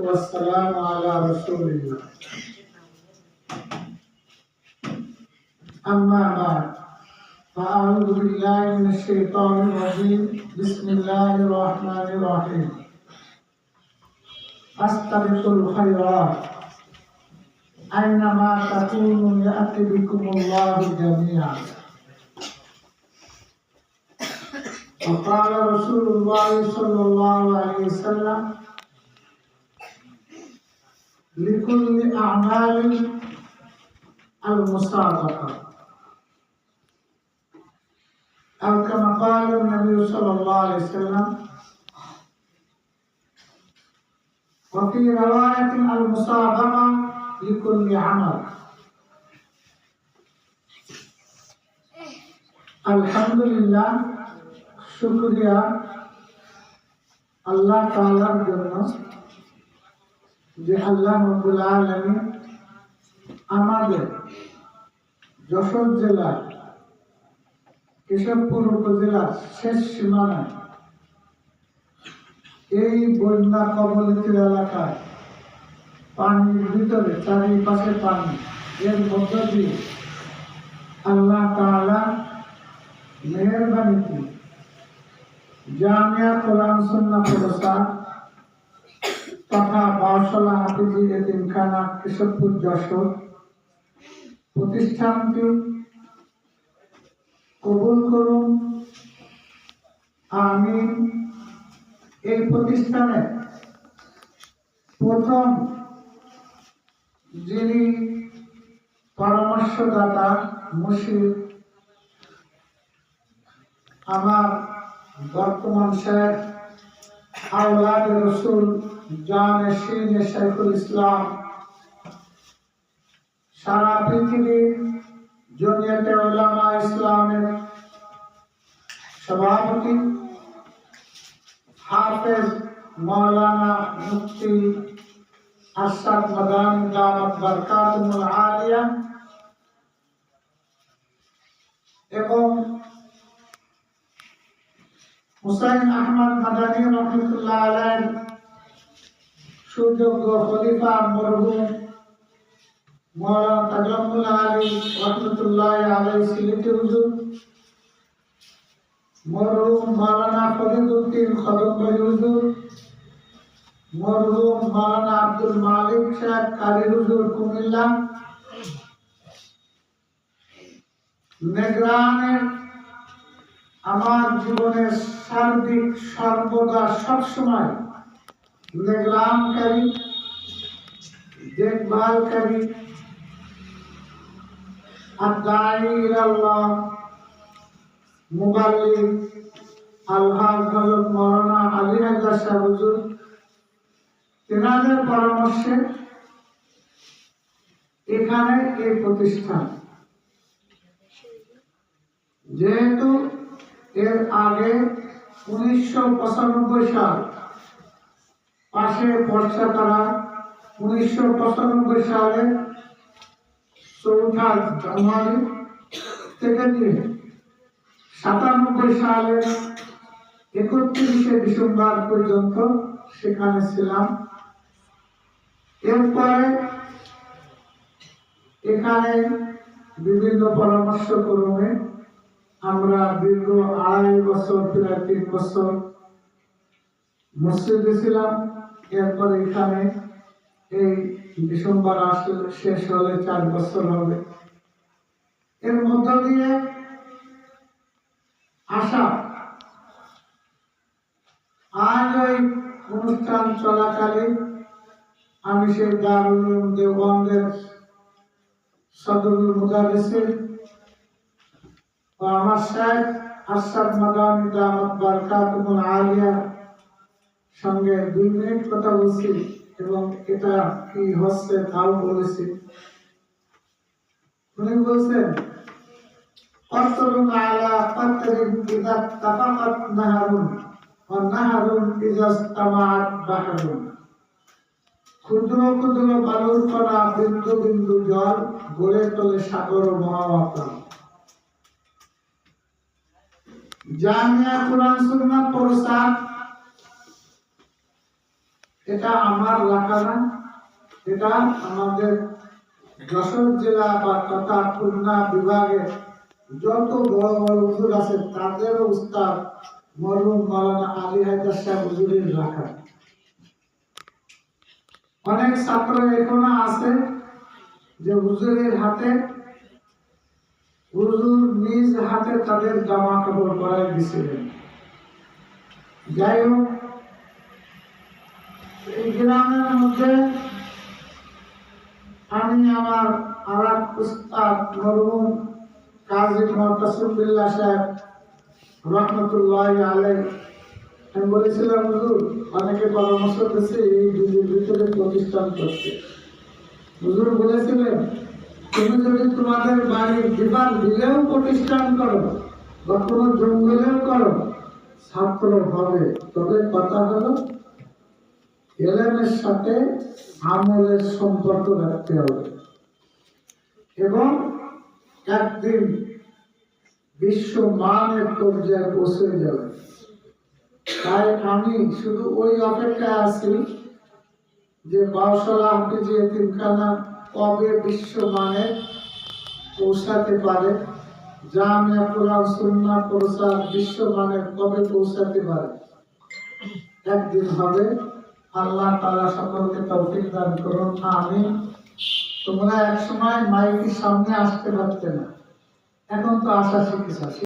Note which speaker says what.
Speaker 1: والسلام على رسول الله. أما بعد فأعوذ بالله من الشيطان الرجيم. بسم الله الرحمن الرحيم. أستبقوا الخيرات. أينما تكونوا يأتي بكم الله جميعا. وقال رسول الله صلى الله عليه وسلم لكل أعمال المصادقة. أو كما قال النبي صلى الله عليه وسلم وفي رواية المصادقة لكل عمل. الحمد لله شكريا الله تعالى بالنصر যে আল্লাহ রব্বুল আলামিন আমাদের যশোর জেলার কেশবপুর উপজেলার শেষ সীমানায় এই বন্যা কবলিত এলাকায় পানির ভিতরে চারিপাশে পানি, এর মধ্য দিয়ে আল্লাহ তাআলা মেহরবানিতে জামিয়া কোরআন সুন্নাহ প্রসার তথা হাফিজি এতিমখানা কেশবপুর যশোর। প্রতিষ্ঠানটি কবুল করুন। আমি এই প্রতিষ্ঠানে প্রথম যিনি পরামর্শদাতা মুশির আমার বর্তমান শেখ আওলাদ রসুল জান শিন শেখুল ইসলাম সারা পৃথিবীর জমিয়তে ওলামা ইসলামের সভাপতি হাফেজ মৌলানা মুফতি আসাদ মাদান দামত বরকাতুল আলিয়া এবং হুসাইন আহমদ মাদানী রহমতুল্লাহ আলাইহ, সুযোগ্য খলিফা মরহুম মৌলানা তাজমুল আলী রহমতুল্লাহ আলাই সিলেটি হুজুর, মরহুম মৌলানা ফরিদুদ্দিন খদমবাই হুজুর, মরহুম মৌলানা আব্দুল মালিক সাহেব কারি হুজুর কুমিল্লা, নেগ্রানের আমার জীবনের সার্বিক সর্বদা সবসময় নিগরানকারী, দেখভালকারী আদাই আল্লাহ মুবাল্লিগ আলহাজ হজরত মৌলানা আলী হায়দার শাহ হুজুর, তেনাদের পরামর্শে এখানে এই প্রতিষ্ঠান। যেহেতু এর আগে উনিশশো পঁচানব্বই সাল পাশে বর্ষা তারা, উনিশশো পঁচানব্বই সালে চৌঠা জানুয়ারি থেকে নিয়ে সাতানব্বই সালের একত্রিশে ডিসেম্বর পর্যন্ত সেখানে ছিলাম। এরপরে এখানে বিভিন্ন পরামর্শ ক্রমে আমরা দীর্ঘ আড়াই বছর প্রায় তিন বছর মসজিদে ছিলাম। এরপর এখানে এই ডিসেম্বর আসলে শেষ হলে চার বছর হবে। এর মধ্য দিয়ে আশা আজ ওই অনুষ্ঠান চলাকালীন আমি সেই দারুল দেওবন্দের সদরুল মুদারিসের আমার শেখ আশরাফ মাদানী দামাত বারকাতুল আলিয়া সঙ্গে দুই মিনিট কথা বলছি এবং এটা কি হচ্ছে তাও বলেছি উনি বলছেন قصر على قدر إذا اتفقت نهر ونهر إذا اجتمعت بحر ক্ষুদ্র ক্ষুদ্র বালুর কণা বিন্দু বিন্দু জল গড়ে তোলে সাগর ও জামিয়া কোরআন সুন্নাহ প্রসাদ এটা আমার না, এটা আমাদের যশোর জেলা বা তথা খুলনা বিভাগের যত বড় বড় হুজুর আছে তাদের উস্তাদ মরহুম মাওলানা আলী হায়দার সাহেব হুজুরের রাখা অনেক ছাত্র এখনও আছে যে হুজুরের হাতে হুজুর নিজ হাতে তাদের জামা কাপড় পরাই দিছিলেন। যাই হোক, এই গ্রামের মধ্যে আমি আমার আর এক উস্তাদ মরহুম কাজী মহতাসুল্লাহ সাহেব রহমতুল্লাহ আলাই আমি বলেছিলাম, হুজুর, অনেকে পরামর্শ দিচ্ছে এই দুদিন ভিতরে প্রতিষ্ঠান করতে। হুজুর বলেছিলেন তুমি যদি তোমাদের বাড়ির বিভাগ দিলেও প্রতিষ্ঠান করো বা কোনো জঙ্গলেও করো ছাত্র হবে। তবে কথা হলো, এলেমের সাথে আমলের সম্পর্ক রাখতে হবে। এবং একদিন বিশ্ব মানের পর্যায়ে পৌঁছে যাবে। তাই আমি শুধু ওই অপেক্ষায় আছি যে বাউসালা হাফিজি এতিমখানা কবে বিশ্ব মানে পৌঁছাতে পারে? জামিয়া কোরআন, সুন্নাহ প্রসার বিশ্ব মানে কবে পৌঁছাতে পারে? একদিন হবে। আল্লাহ তারা সকলকে তৌফিক দান করুন। আমি তোমরা এক সময় মাইকের সামনে আসতে পারতে না। এখন তো আশা শিখেছ।